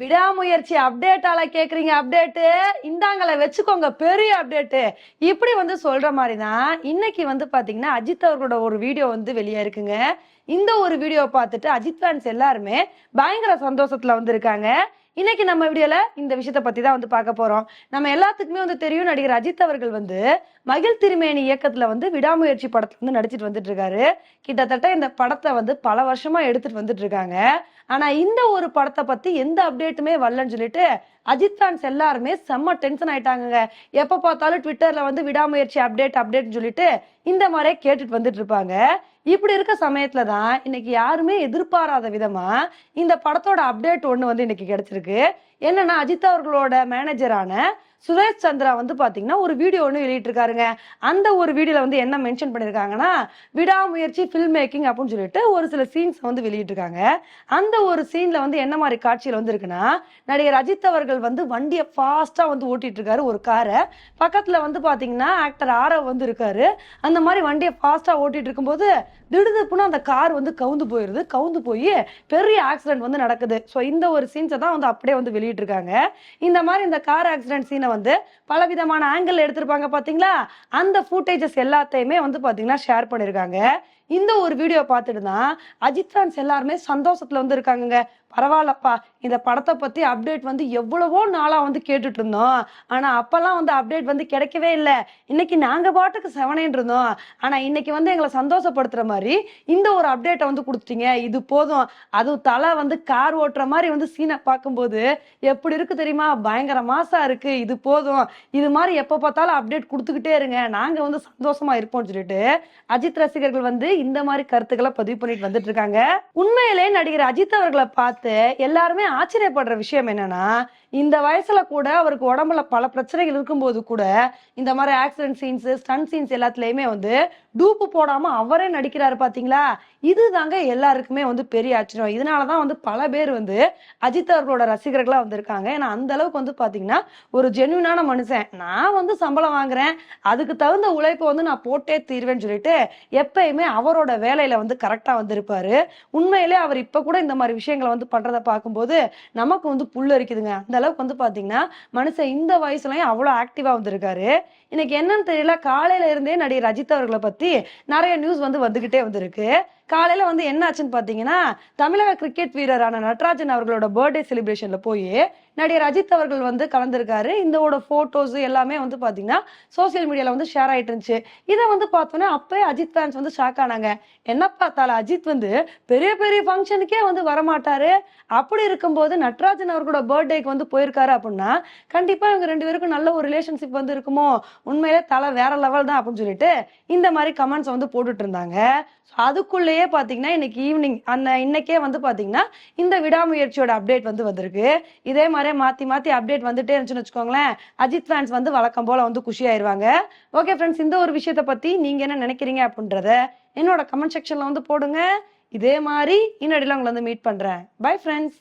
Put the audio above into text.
விடாமுயற்சி அப்டேட்டால கேக்குறீங்க அப்டேட்டு இந்தாங்களை வச்சுக்கோங்க பெரிய அப்டேட்டு இப்படி வந்து சொல்ற மாதிரி தான் இன்னைக்கு வந்து பாத்தீங்கன்னா அஜித் அவர்களோட ஒரு வீடியோ வந்து வெளியே இருக்குங்க. இந்த ஒரு வீடியோ பார்த்துட்டு அஜித் ஃபேன்ஸ் எல்லாருமே பயங்கர சந்தோஷத்துல வந்து இருக்காங்க. இன்னைக்கு நம்ம வீடியோல இந்த விஷயத்த பத்தி தான் வந்து பார்க்க போறோம். நம்ம எல்லாத்துக்குமே வந்து தெரியும் நடிகர் அஜித் அவர்கள் வந்து மகிழ் திருமேனி இயக்கத்துல வந்து விடாமுயற்சி படத்துல வந்து நடிச்சிட்டு வந்துட்டு இருக்காரு. கிட்டத்தட்ட இந்த படத்தை வந்து பல வருஷமா எடுத்துட்டு வந்துட்டு இருக்காங்க. ஆனா இந்த ஒரு படத்தை பத்தி எந்த அப்டேட்டுமே வரலன்னு சொல்லிட்டு அஜித் ஃபேன்ஸ் எல்லாருமே செம்ம டென்ஷன் ஆயிட்டாங்க எப்ப பார்த்தாலும் ட்விட்டர்ல வந்து விடாமுயற்சி அப்டேட் அப்டேட்னு சொல்லிட்டு இந்த மாதிரியே கேட்டுட்டு வந்துட்டு இருப்பாங்க. இப்படி இருக்க சமயத்துல தான் இன்னைக்கு யாருமே எதிர்பாராத விதமா இந்த படத்தோட அப்டேட் ஒண்ணு வந்து இன்னைக்கு கிடைச்சிருக்கு. என்னன்னா அஜித் அவர்களோட மேனேஜரான சுரேஷ் சந்திரா வந்து பாத்தீங்கன்னா ஒரு வீடியோ ஒன்று வெளியிட்டிருக்காருங்க. அந்த ஒரு வீடியோல வந்து என்ன மென்ஷன் பண்ணிருக்காங்கன்னா விடாமுயற்சி ஃபில்ம் மேக்கிங் அப்படின்னு சொல்லிட்டு ஒரு சில சீன்ஸ் வந்து வெளியிட்டிருக்காங்க. அந்த ஒரு சீன்ல வந்து என்ன மாதிரி காட்சியில் வந்து இருக்குன்னா நடிகர் அஜித் அவர்கள் வந்து வண்டியை ஃபாஸ்டா வந்து ஓட்டிட்டு இருக்காரு ஒரு காரை பக்கத்துல வந்து பாத்தீங்கன்னா ஆக்டர் ஆரவ் வந்து இருக்காரு. அந்த மாதிரி வண்டியை ஃபாஸ்டா ஓட்டிட்டு இருக்கும்போது திடுதிப்புன்னு அந்த கார் வந்து கவுந்து போயிருது. கவுந்து போய் பெரிய ஆக்சிடென்ட் வந்து நடக்குது. ஸோ இந்த ஒரு சீன்ஸை தான் வந்து அப்படியே வந்து வெளியிட்டிருக்காங்க. இந்த மாதிரி இந்த கார் ஆக்சிடென்ட் சீனை வந்து பல விதமான ஆங்கிள் எடுத்திருப்பாங்க பார்த்தீங்களா அந்த ஃபுட்டேஜஸ் எல்லாத்தையுமே வந்து பாத்தீங்கன்னா ஷேர் பண்ணியிருக்காங்க இந்த ஒரு வீடியோ பார்த்துட்டு தான் அஜித் ஃபேன்ஸ் எல்லாருமே சந்தோஷத்தில் வந்து இருக்காங்க பரவாயில்லப்பா இந்த படத்தை பற்றி அப்டேட் வந்து எவ்வளவோ நாளாக வந்து கேட்டுட்டு இருந்தோம். ஆனா அப்போல்லாம் வந்து அப்டேட் வந்து கிடைக்கவே இல்லை. இன்னைக்கு நாங்கள் பாட்டுக்கு செவனேன் இருந்தோம். ஆனால் இன்னைக்கு வந்து எங்களை சந்தோஷப்படுத்துற மாதிரி இந்த ஒரு அப்டேட்டை வந்து கொடுத்துட்டீங்க. இது போதும். அதுவும் தலை வந்து கார் ஓட்டுற மாதிரி வந்து சீனை பார்க்கும்போது எப்படி இருக்கு தெரியுமா? பயங்கர மாசா இருக்கு. இது போதும். இது மாதிரி எப்போ பார்த்தாலும் அப்டேட் கொடுத்துக்கிட்டே இருங்க. நாங்கள் வந்து சந்தோஷமா இருப்போம்னு சொல்லிட்டு அஜித் ரசிகர்கள் வந்து இந்த மாதிரி கருத்துக்களை பதிவு பண்ணிட்டு வந்துட்டு இருக்காங்க. உண்மையிலே நடிகர் அஜித் அவர்களை பார்த்து எல்லாருமே ஆச்சரியப்படுற விஷயம் என்னன்னா இந்த வயசுல கூட அவருக்கு உடம்புல பல பிரச்சனைகள் இருக்கும்போது கூட இந்த மாதிரி ஆக்சிடென்ட் சீன்ஸ் ஸ்டன் சீன்ஸ் எல்லாத்துலயுமே வந்து டூப்பு போடாம அவரே நடிக்கிறாரு பாத்தீங்களா? இதுதாங்க எல்லாருக்குமே வந்து பெரிய ஆச்சரியம். இதனாலதான் வந்து பல பேர் வந்து அஜித் அவர்களோட ரசிகர்களாக வந்திருக்காங்க. ஏன்னா அந்த அளவுக்கு வந்து பார்த்தீங்கன்னா ஒரு ஜென்யூனான மனுஷன். நான் வந்து சம்பளம் வாங்குறேன். அதுக்கு தகுந்த உழைப்பை வந்து நான் போட்டே தீர்வேன்னு சொல்லிட்டு எப்பயுமே அவரோட வேலையில வந்து கரெக்டாக வந்திருப்பாரு. உண்மையிலே அவர் இப்போ கூட இந்த மாதிரி விஷயங்களை வந்து பண்ணுறதை பார்க்கும்போது நமக்கு வந்து புல் அரிக்குதுங்க. அந்த அளவுக்கு வந்து பார்த்தீங்கன்னா மனுஷன் இந்த வயசுலயும் அவ்வளோ ஆக்டிவாக வந்திருக்காரு. இன்னைக்கு என்னன்னு தெரியல காலையில இருந்தே நடிகர் அஜித் அவர்களை பத்தி நிறைய நியூஸ் வந்து வந்துகிட்டே வந்திருக்கு. காலையில வந்து என்ன ஆச்சுன்னு பாத்தீங்கன்னா தமிழக கிரிக்கெட் வீரரான நட்ராஜன் அவர்களோட பர்த்டே செலிப்ரேஷன்ல போய் நடிகர் அஜித் அவர்கள் வந்து கலந்திருக்காரு. இந்தோட போட்டோஸ் எல்லாமே வந்து பாத்தீங்கன்னா சோசியல் மீடியால வந்து ஷேர் ஆயிட்டு இருந்துச்சு. இதை வந்து பார்த்தோன்னே அப்பவே அஜித் ஃபேன்ஸ் வந்து ஷாக் ஆனாங்க. என்ன பார்த்தாலும் அஜித் வந்து பெரிய பெரிய ஃபங்க்ஷனுக்கே வந்து வரமாட்டாரு. அப்படி இருக்கும்போது நட்ராஜன் அவர்களோட பர்த்டேக்கு வந்து போயிருக்காரு அப்படின்னா கண்டிப்பா இவங்க ரெண்டு பேருக்கும் நல்ல ஒரு ரிலேஷன்ஷிப் வந்து இருக்குமோ? உண்மையிலே தலை வேற லெவல் தான் அப்படின்னு சொல்லிட்டு இந்த மாதிரி கமெண்ட்ஸ் வந்து போட்டுட்டு இருந்தாங்க. அதுக்குள்ளேயே அதுக்குள்ளேயே பாத்தீங்கன்னா இன்னைக்கு ஈவினிங் அந்த இன்னைக்கே வந்து பாத்தீங்கன்னா இந்த விடாமுயற்சியோட அப்டேட் வந்து வந்திருக்கு. இதே மாதிரியே மாத்தி மாத்தி அப்டேட் வந்துட்டே இருந்துச்சுன்னு வச்சுக்கோங்களேன் அஜித் ஃபேன்ஸ் வந்து வழக்கம் போல வந்து குஷி ஆயிருவாங்க ஓகே ஃப்ரெண்ட்ஸ் இந்த ஒரு விஷயத்த பத்தி நீங்க என்ன நினைக்கிறீங்க அப்படின்றத என்னோட கமெண்ட் செக்ஷன்ல வந்து போடுங்க. இதே மாதிரி இன்னடியில் உங்களை வந்து மீட் பண்றேன். Bye friends